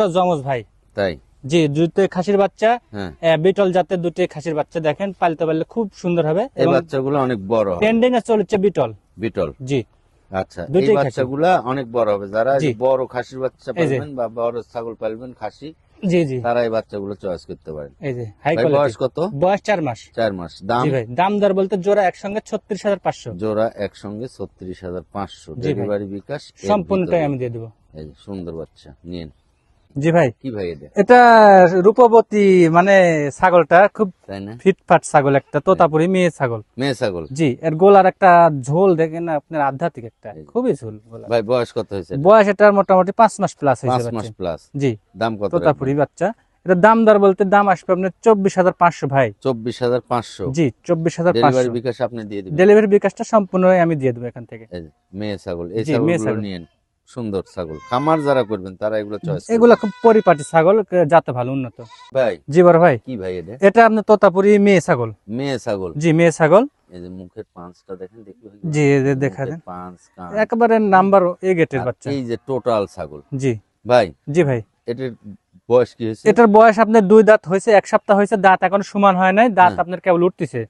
দুটো জমজ ভাই। তাই? জি দুটো খাসির বাচ্চা হ্যাঁ। বিটল জাতের দুটো খাসির বাচ্চা দেখেন পালতে পারলে খুব সুন্দর হবে এই বাচ্চাগুলো অনেক বড় ট্রেন্ডিং এ চলছে বিটল। বিটল? জি। আচ্ছা এই বাচ্চাগুলা অনেক বড় হবে। যারা বড় খাসির বাচ্চা পালবেন বা বড় ছাগল পালবেন খাসি জি জি। তারা এই বাচ্চাগুলো চয়েস করতে পারেন। এই যে হাই বয়স কত? বয়স মাস। মাস। দাম? ভাই দাম দর বলতে জোড়া একসঙ্গে ছত্রিশ হাজার পাঁচশো। জোড়া একসঙ্গে ছত্রিশ হাজার পাঁচশো। জি ভাই। ডেলিভারি বিকাশ সম্পূর্ণটাই আমি দিয়ে দেবো। এই সুন্দর বাচ্চা নিন জি ভাই। কি ভাই এটা? রূপবতী মানে ছাগলটা খুব ফিটফাট ছাগল একটা তোতাপুরি মেয়ে ছাগল। মেয়ে ছাগল? জি এর গোলার একটা ঝোল দেখেন না আপনার আধ্যাত্মিক একটা খুবই ঝোল ভাই বয়স কত হয়েছে বয়স এটার মোটামুটি পাঁচ মাস প্লাস পাঁচ হয়েছে মাস প্লাস জি। দাম কত তোতাপুরি বাচ্চা। এটা দাম দর বলতে দাম আসবে আপনার চব্বিশ হাজার পাঁচশো ভাই। চব্বিশ হাজার পাঁচশো। জি চব্বিশ হাজার ডেলিভারি বিকাশ আপনি দিয়ে দিবেন? ডেলিভারি বিকাশটা সম্পূর্ণই আমি দিয়ে দেবো এখান থেকে। মেয়ে ছাগল। এই ছাগল। নিয়েন। সুন্দর ছাগল। খামার যারা করবেন তারা এগুলো চয়েস এগুলা খুব পরিপাটি ছাগল যাতে ভালো উন্নত। ভাই? জি বড় ভাই। কি ভাই এটা? এটা আপনার তোতাপুরি মেয়ে ছাগল। মেয়ে ছাগল? জি মেয়ে ছাগল। এই যে মুখের পাঁচটা দেখেন দেখি জি দেখা দেন। পাঁচ একেবারে নাম্বার এ গেটের বাচ্চা। এই যে টোটাল ছাগল। জি। ভাই? জি ভাই। এটার বয়স কি হয়েছে? এটার বয়স আপনার দুই দাঁত হয়েছে এক সপ্তাহ হয়েছে দাঁত এখন সমান হয় নাই দাঁত হ্যাঁ। আপনার কেবল উঠতেছে।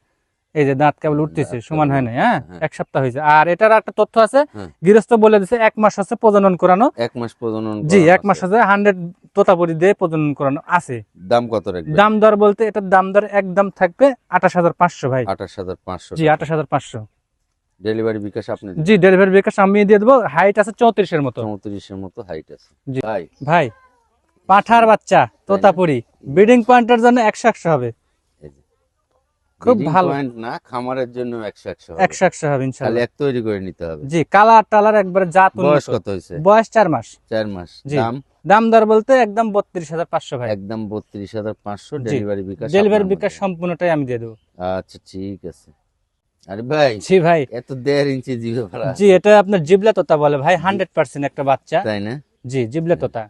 এই যে দাঁত কেবল উঠতেছে সমান হয় নাই হ্যাঁ? হ্যাঁ। এক সপ্তাহ হয়েছে। আর এটার একটা তথ্য আছে হ্যাঁ। গৃহস্থ বলে দিছে এক মাস আছে প্রজনন করানো। এক মাস প্রজনন জি এক মাস আছে। হান্ড্রেড তোতাপুরি দিয়ে প্রজনন করানো আছে। দাম কত রাখবে? দাম দর বলতে এটার দাম দর একদম থাকবে আঠাশ হাজার পাঁচশো ভাই। আঠাশ হাজার পাঁচশো জি আঠাশ হাজার পাঁচশো। ডেলিভারি বিকাশ আপনি জি ডেলিভারি বিকাশ আমি দিয়ে দেবো। হাইট আছে চৌত্রিশের মতো। চৌত্রিশের মতো হাইট আছে। জি। ভাই। ভাই পাঠার বাচ্চা তোতাপুরি। ব্রিডিং পয়েন্টের জন্য একশো একশো হবে। খুব ভালো। point না খামারের জন্য একশো একশো হবে। একশো একশো হবে খালি ইনশাল্লাহ এক তৈরি করে নিতে হবে। জি কালার টালার একবারে জাত বয়স কত হয়েছে? বয়স চার মাস। চার মাস। দাম? দাম দর বলতে একদম ভাই। ডেলিভারি বিকাশ ডেলিভারি বিকাশ সম্পূর্ণটাই আমি দিয়ে দেবো। আচ্ছা ঠিক আছে। আরে ভাই জি ভাই। এত ইঞ্চি জিভে জি এটা আপনার জিবলে তোতা বলে ভাই হান্ড্রেড পার্সেন্ট একটা বাচ্চা। তাই না? জি জিবলে তোতা।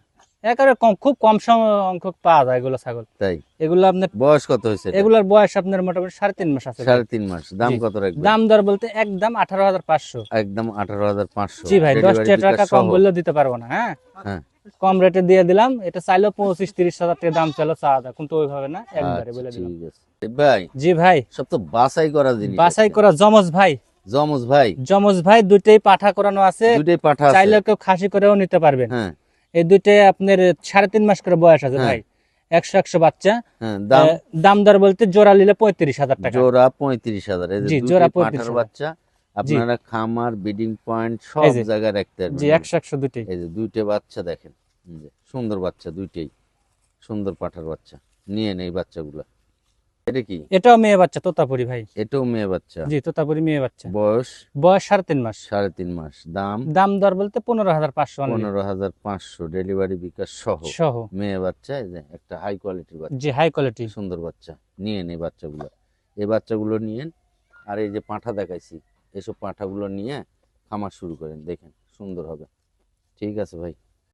একেবারে কম খুব কম সংখ্যক পাওয়া যায় এগুলো ছাগল। তাই? এগুলো আপনার বয়স কত হয়েছে এগুলোর বয়স আপনার মোটামুটি সাড়ে তিন মাস আছে। সাড়ে তিন মাস। দাম। কত দাম দর বলতে একদম আঠারো হাজার পাঁচশো। একদম আঠারো হাজার পাঁচশো। জি ভাই দশ টাকা কম। বললেও দিতে পারব না হ্যাঁ? হ্যাঁ। কম রেটে দিয়ে দিলাম এটা চাইলেও পঁচিশ তিরিশ হাজার টাকা দাম চাইলেও চাওয়া যায় কিন্তু ওইভাবে না একবারে আচ্ছা, বলে দিলাম আছে। এ ভাই জি ভাই। সব তো বাছাই করা জিনিস বাছাই করা জমজ ভাই। জমজ ভাই। জমজ ভাই দুইটাই পাঠা করানো আছে। দুটাই পাঠা। চাইলে কেউ খাসি করেও নিতে পারবেন। হ্যাঁ। এই দুইটা আপনার সাড়ে তিন মাস করে বয়স আছে হ্যাঁ। ভাই। একশো একশো বাচ্চা। হ্যাঁ দাম দর বলতে জোড়া নিলে পঁয়ত্রিশ হাজার টাকা। জোড়া পঁয়ত্রিশ হাজার। জোড়া পঁয়ত্রিশ বাচ্চা। আপনারা খামার বিডিং পয়েন্ট সব জায়গায় রাখতে জি একশো একশো দুটি এই যে দুইটা বাচ্চা দেখেন। সুন্দর বাচ্চা দুইটাই। সুন্দর পাঠার বাচ্চা। নিয়ে নেই বাচ্চাগুলা। এটা কি? এটাও মেয়ে বাচ্চা তোতাপুরি ভাই। এটাও মেয়ে বাচ্চা? জি তোতাপুরি মেয়ে বাচ্চা। বয়স? বয়স সাড়ে তিন মাস। সাড়ে তিন মাস। দাম? দাম দর বলতে পনেরো হাজার পাঁচশো। পনেরো হাজার পাঁচশো ডেলিভারি বিকাশ সহ। সহ। মেয়ে বাচ্চা যে একটা হাই কোয়ালিটির বাচ্চা। জি হাই কোয়ালিটি সুন্দর বাচ্চা। নিয়ে এই বাচ্চাগুলো। এই বাচ্চাগুলো নিয়েন আর এই যে পাঁঠা দেখাইছি এসব পাঁঠাগুলো নিয়ে খামার শুরু করেন। দেখেন সুন্দর হবে। ঠিক আছে ভাই।